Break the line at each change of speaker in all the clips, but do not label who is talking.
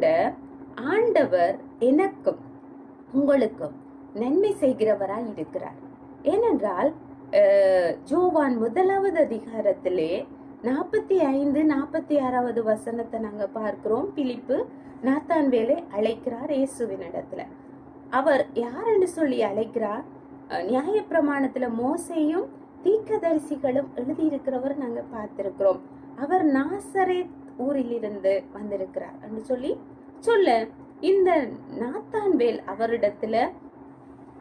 விட ஆண்டவர் எனக்கும் உங்களுக்கும் நன்மை செய்கிறவராய் இருக்கிறார். ஏனென்றால் ஜோவான் முதலாவது அதிகாரத்திலே நாற்பத்தி ஐந்து நாற்பத்தி ஆறாவது வசனத்தை நாங்க பார்க்கிறோம். பிலிப்பு நாத்தான் வேலை அழைக்கிறார் இயேசுவின் இடத்துல. அவர் யாருன்னு சொல்லி அழைக்கிறார்? நியாய நியாயப்பிரமாணத்துல மோசையும் தீக்கதரிசிகளும் எழுதியிருக்கிறவர் நாங்க பார்த்திருக்கிறோம். அவர் நாசரேத் ஊரிலிருந்து வந்திருக்கிறார் என்று சொல்லி சொல்ல இந்த நாத்தான்வேல் அவரிடத்துல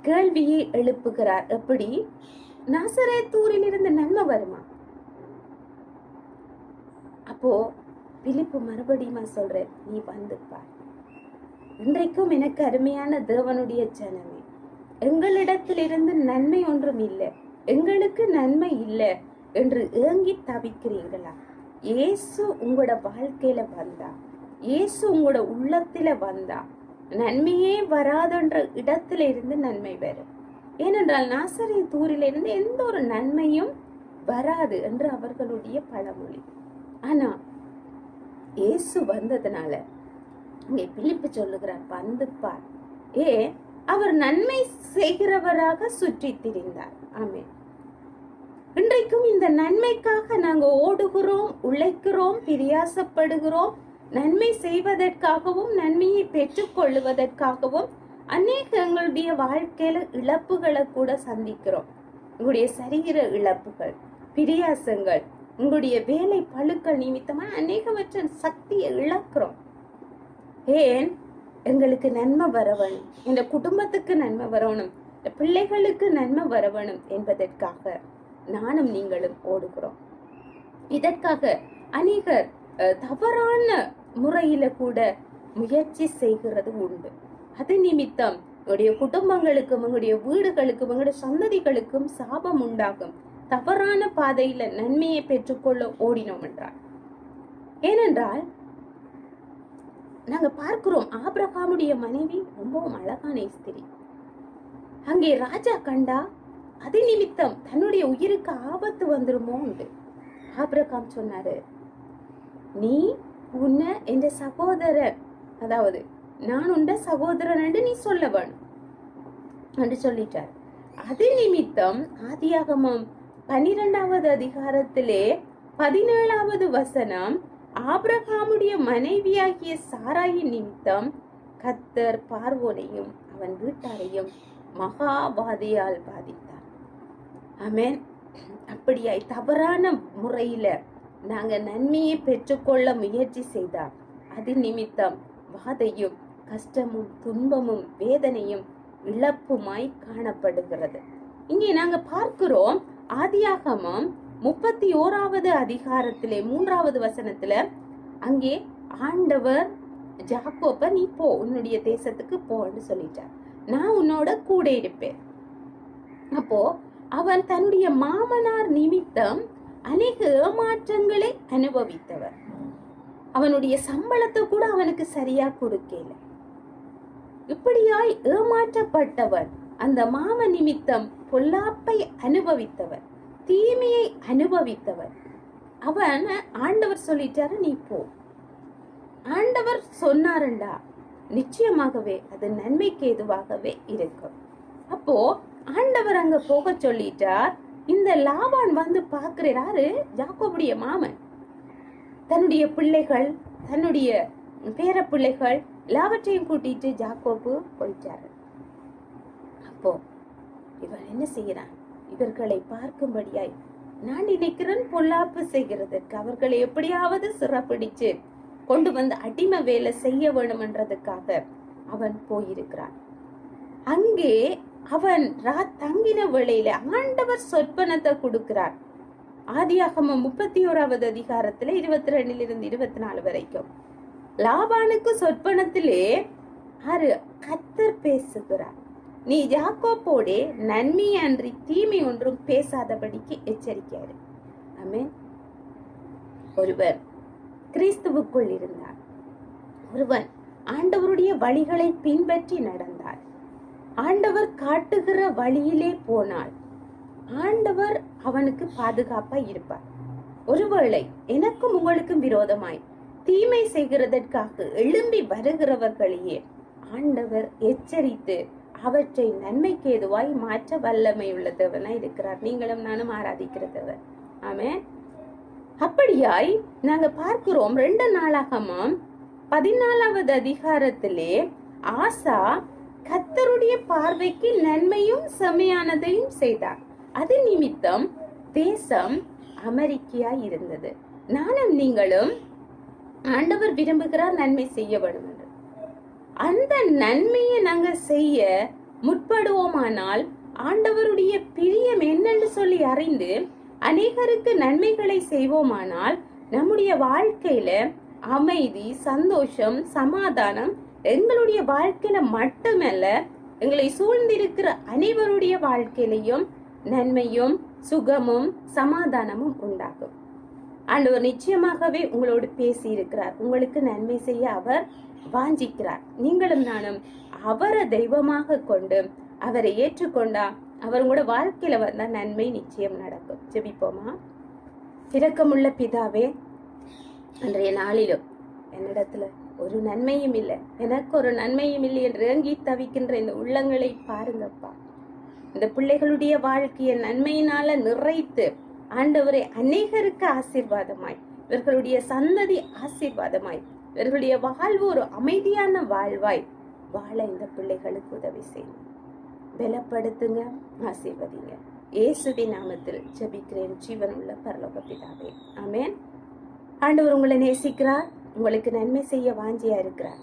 கேள்வியை எழுப்புகிறார். எப்படி? நாசரேத் ஊரிலிருந்து நன்மை வருமா? அப்போ பிலிப்பு மறுபடியுமா சொல்றேன் நீ வந்து பார். இன்றைக்கும் எனக்கு அருமையான தேவனுடைய ஜனமே. எங்களிடத்திலிருந்து நன்மை ஒன்றும் இல்லை. எங்களுக்கு நன்மை இல்லை என்று ஏங்கி தவிக்கிறீங்களா இயேசு உங்களோட வாழ்க்கையில வந்தா இயேசு உங்களோட உள்ளத்துல வந்தா நன்மையே வராதுன்ற இடத்துல இருந்து நன்மை வரும். ஏனென்றால் நாசரின் தூரிலிருந்து எந்த ஒரு நன்மையும் வராது என்று அவர்களுடைய பழமொழி. ஆனா இயேசு வந்ததுனால இங்கே பிலிப்பு சொல்லுகிறார் வந்து பார். ஏ அவர் நன்மை செய்கிறவராக சுற்றி திரிந்தார். ஆமே இன்றைக்கும் இந்த நன்மைக்காக நாங்கள் ஓடுகிறோம் உழைக்கிறோம் பிரியாசப்படுகிறோம். நன்மை செய்வதற்காகவும் நன்மையை பெற்றுக்கொள்வதற்காகவும் அநேக எங்களுடைய வாழ்க்கையில இழப்புகளை கூட சந்திக்கிறோம். உங்களுடைய சரீர இழப்புகள் பிரியாசங்கள் உங்களுடைய வேலை பழுக்கள் நிமித்தமாக அநேகவற்ற சக்தியை இழக்கிறோம். ஏன்? எங்களுக்கு நன்மை வரவணும். இந்த குடும்பத்துக்கு நன்மை வரணும் இந்த பிள்ளைகளுக்கு நன்மை வரவணும் என்பதற்காக. நானும் நீங்களும் ஓடுகிறோம். இதற்காக அநேகர் தவறான முறையில கூட முயற்சி செய்கிறது உண்டு. அது நிமித்தம் உங்களுடைய குடும்பங்களுக்கும் உங்களுடைய வீடுகளுக்கும் உங்களுடைய சந்ததிகளுக்கும் சாபம் உண்டாகும். தவறான பாதையில நன்மையை பெற்றுக்கொள்ள ஓடினோம் என்றார். ஏனென்றால் நாங்க பார்க்கிறோம் ஆபிரகாமுடைய மனைவி ரொம்பவும் அழகான ஸ்திரி. அங்கே ராஜா கண்டா அது நிமித்தம் தன்னுடைய உயிருக்கு ஆபத்து வந்துருமோ உண்டு. ஆபிரகாம் சொன்னாரு நீ உன்னை என்ற சகோதரர் அதாவது நான் உண்ட சகோதரன் என்று நீ சொல்ல வேணும். என்று சொல்லிட்டார். அது நிமித்தம் ஆதியாகமம் பனிரெண்டாவது அதிகாரத்திலே பதினேழாவது வசனம் ஆபிரகாமுடைய மனைவியாகிய சாராயின் நிமித்தம் கத்தர் பார்வோனையும் அவன் வீட்டாரையும் மகாபாதியால் பாதித்தார். ஆமென். அப்படியாய் தவறான முறையில நாங்கள் நன்மையை பெற்றுக்கொள்ள முயற்சி செய்தால் அது நிமித்தம் வாதையும் கஷ்டமும் துன்பமும் வேதனையும் இழப்புமாய் காணப்படுகிறது. இங்கே நாங்கள் பார்க்கிறோம் ஆதியாகமம் முப்பத்தி ஓராவது அதிகாரத்திலே மூன்றாவது வசனத்துல அங்கே ஆண்டவர் ஜாக்கோப்ப நீ போ உன்னுடைய தேசத்துக்கு போன்னு சொல்லிட்டார். நான் உன்னோட கூட இருப்பேன். அப்போ அவர் தன்னுடைய மாமனார் நிமித்தம் அநேக ஏமாற்றங்களை அனுபவித்தவர். அவனுடைய சம்பளத்தை கூட அவனுக்கு சரியா கொடுக்கல. இப்படியாய் ஏமாற்றப்பட்டவன் அந்த மாம நிமித்தம் பொல்லாப்பை அனுபவித்தவர் தீமையை அனுபவித்தவர். அவன் ஆண்டவர் சொல்லிட்டாரு நீ போ. ஆண்டவர் சொன்னாருண்டா நிச்சயமாகவே அது நன்மைக்கு எதுவாகவே இருக்கும். அப்போ ஆண்டவர் அங்க போக சொல்லிட்டார். இந்த லாபான் வந்து பார்க்கிறாரு ஜாக்கோபுடைய மாமன். தன்னுடைய பிள்ளைகள் தன்னுடைய பேர பிள்ளைகள் எல்லாவற்றையும் கூட்டிட்டு ஜாக்கோபு போயிட்டாரு. அப்போ இவன் என்ன செய்கிறான்? இவர்களை பார்க்கும்படியாய் நான் நினைக்கிறேன் பொல்லாப்பு செய்கிறதுக்கு அவர்களை எப்படியாவது சிறப்பிடிச்சு கொண்டு வந்து அடிமை வேலை செய்ய வேணும்ன்றதுக்காக அவன் போயிருக்கிறான். அங்கே அவன் ரா தங்கின வேளையில ஆண்டவர் சொற்பனத்தை கொடுக்கிறார். ஆதியாகமம் முப்பத்தி ஓராவது அதிகாரத்துல இருபத்தி ரெண்டுல இருந்து இருபத்தி நாலு வரைக்கும். லாபானுக்கு சொற்பனத்திலே ஆறு கத்தர் பேசுகிறார். நீ யாக்கோப்போடே நன்மை அன்றி தீமை ஒன்றும் பேசாதபடிக்கு எச்சரிக்கையாரு ஆமே ஒருவர் கிறிஸ்துவுக்குள் இருந்தார். ஒருவன் ஆண்டவருடைய வழிகளை பின்பற்றி நடந்தார் ஆண்டவர் காட்டுகிற வழியிலே போனால் ஆண்டவர் அவனுக்கு பாதுகாப்பா இருப்பார். ஒருவேளை எனக்கும் உங்களுக்கும் விரோதமாய் தீமை செய்கிறதற்காக எழும்பி வருகிறவர்களையே ஆண்டவர் எச்சரித்து அவற்றை நன்மைக்கு ஏதுவாய் மாற்ற வல்லமை உள்ளதவனா இருக்கிறார். நீங்களும் நானும் ஆராதிக்கிறதவர் ஆமே அப்படியாய் நாங்க பார்க்கிறோம் ரெண்டு நாளாகமாம் பதினாலாவது அதிகாரத்திலே ஆசா கத்தருடைய பார்வைக்கு நன்மையும் செமையானதையும் செய்தார். அது நிமித்தம் தேசம் அமெரிக்கையா இருந்தது. நானும் நீங்களும் ஆண்டவர் விரும்புகிறார் நன்மை செய்ய வேண்டும் என்று. அந்த நன்மையை நாங்க செய்ய முற்படுவோமானால் ஆண்டவருடைய பிரியம் என்னென்று சொல்லி அறிந்து அநேகருக்கு நன்மைகளை செய்வோமானால் நம்முடைய வாழ்க்கையில அமைதி சந்தோஷம் சமாதானம் எங்களுடைய வாழ்க்கையில மட்டுமல்ல எங்களை சூழ்ந்திருக்கிற அனைவருடைய வாழ்க்கையிலையும் நன்மையும் சுகமும் சமாதானமும் உண்டாகும். ஆண்டவர் நிச்சயமாகவே உங்களோடு பேசி இருக்கிறார் உங்களுக்கு நன்மை செய்ய அவர் வாஞ்சிக்கிறார். நீங்களும் நானும் அவரை தெய்வமாக கொண்டு அவரை ஏற்றுக்கொண்டா அவர் உங்களோட வாழ்க்கையில வந்தா நன்மை நிச்சயம் நடக்கும். ஜெபிப்போமா? இரக்கமுள்ள பிதாவே அன்றைய நாளிலும் என்னிடத்துல ஒரு நன்மையும் இல்லை. எனக்கு ஒரு நன்மையும் இல்லை என்று ஏங்கி தவிக்கின்ற இந்த உள்ளங்களை பாருங்கப்பா. இந்த பிள்ளைகளுடைய வாழ்க்கையை நன்மையினால நிறைத்து ஆண்டவரை அநேகருக்கு ஆசீர்வாதமாய் இவர்களுடைய சந்ததி ஆசீர்வாதமாய் இவர்களுடைய வாழ்வு ஒரு அமைதியான வாழ்வாய் வாழ இந்த பிள்ளைகளுக்கு உதவி செய்யும். பலப்படுத்துங்க ஆசீர்வதிங்க. இயேசுவி நாமத்தில் ஜெபிக்கிரேன் ஜீவன் உள்ள பரலோக பிதாவே ஆமேன். ஆண்டவர் உங்களை நேசிக்கிறார். உங்களுக்கு நன்மை செய்ய வாஞ்சியா இருக்கிறார்.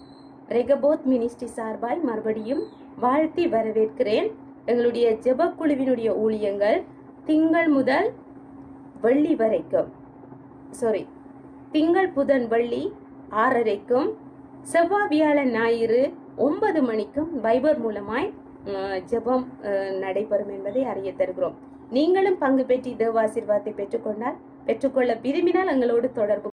ரெகபோத் மினிஸ்ட்ரி சார்பாய் மறுபடியும் வாழ்த்தி வரவேற்கிறேன். எங்களுடைய ஜெப குழுவினுடைய ஊழியங்கள் திங்கள் முதல் வெள்ளி வரைக்கும் சாரி திங்கள் புதன் வெள்ளி ஆறரைக்கும் செவ்வாய் வியாழன் ஞாயிறு ஒன்பது மணிக்கும் பைபர் மூலமாய் ஜெபம் நடைபெறும் என்பதை அறிய தருகிறோம். நீங்களும் பங்கு பெற்று தேவாசீர்வாதத்தை பெற்றுக்கொண்டால் பெற்றுக்கொள்ள விரும்பினால் எங்களோடு தொடர்பு